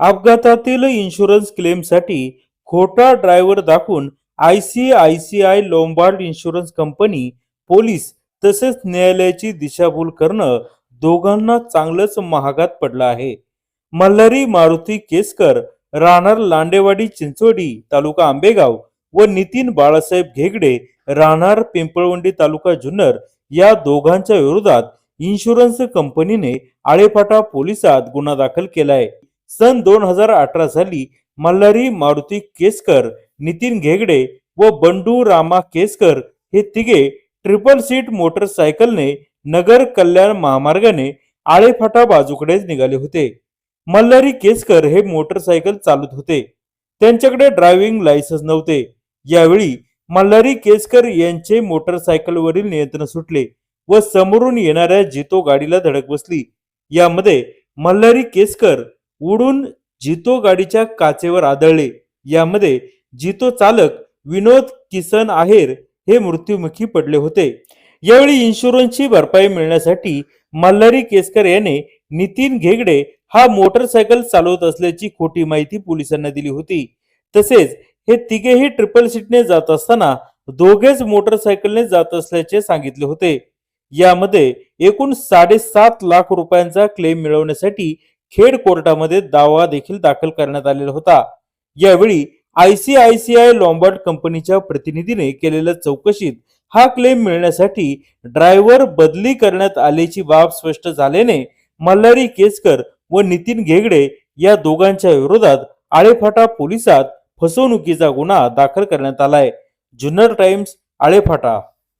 अपघातातील इन्शुरन्स क्लेमसाठी खोटा ड्रायव्हर दाखवून I C I C I Lombard insurance company police तसेच न्यायालयाची दिशाभूल करणं दोघांना चांगलंच महागात पडलं आहे. मल्हारी मारुती केसकर राहणार लांडेवाडी चिंचवडी तालुका आंबेगाव व नितीन बाळासाहेब घेगडे राहणार पिंपळवंडी तालुका जुन्नर या दोघांच्या विरोधात इन्शुरन्स कंपनीने आळेफाटा पोलिसात गुन्हा दाखल केलाय. सन दोन हजार अठरा साली मल्हारी मारुती केसकर नितीन घेगडे व बंडू रामा केसकर हे तिघे ट्रिपल सीट मोटरसायकलने नगर कल्याण महामार्गाने आळेफाटा बाजूकडेच निघाले होते. मल्हारी केसकर हे मोटरसायकल चालत होते. त्यांच्याकडे ड्रायव्हिंग लायसन्स नव्हते. यावेळी मल्हारी केसकर यांचे मोटरसायकलवरील नियंत्रण सुटले व समोरून येणाऱ्या जितो गाडीला धडक बसली. यामध्ये मल्हारी केसकर उडून जितो गाडीच्या काचेवर आदळले. यामध्ये जितो चालक विनोद किसन आहेर हे मृत्युमुखी पडले होते. यावेळी इन्शुरन्सची भरपाई मिळण्यासाठी मल्हारी केसकर याने नितीन घेगडे हा मोटरसायकल चालवत असल्याची खोटी माहिती पोलिसांना दिली होती. तसेच हे तिघेही ट्रिपल सीटने जात असताना दोघेच मोटरसायकलने जात असल्याचे सांगितले होते. यामध्ये एकूण साडेसात लाख रुपयांचा क्लेम मिळवण्यासाठी खेड कोर्टामध्ये दावा देखील दाखल करण्यात आलेला होता. यावेळी आयसीआयसीआय लॉम्बार्ड कंपनीच्या प्रतिनिधीने केलेल्या चौकशीत हा क्लेम मिळण्यासाठी ड्रायव्हर बदली करण्यात आल्याची बाब स्पष्ट झाल्याने मल्हारी केसकर व नितीन घेगडे या दोघांच्या विरोधात आळेफाटा पोलिसात फसवणुकीचा गुन्हा दाखल करण्यात आलाय. जुन्नर टाइम्स आळेफाटा.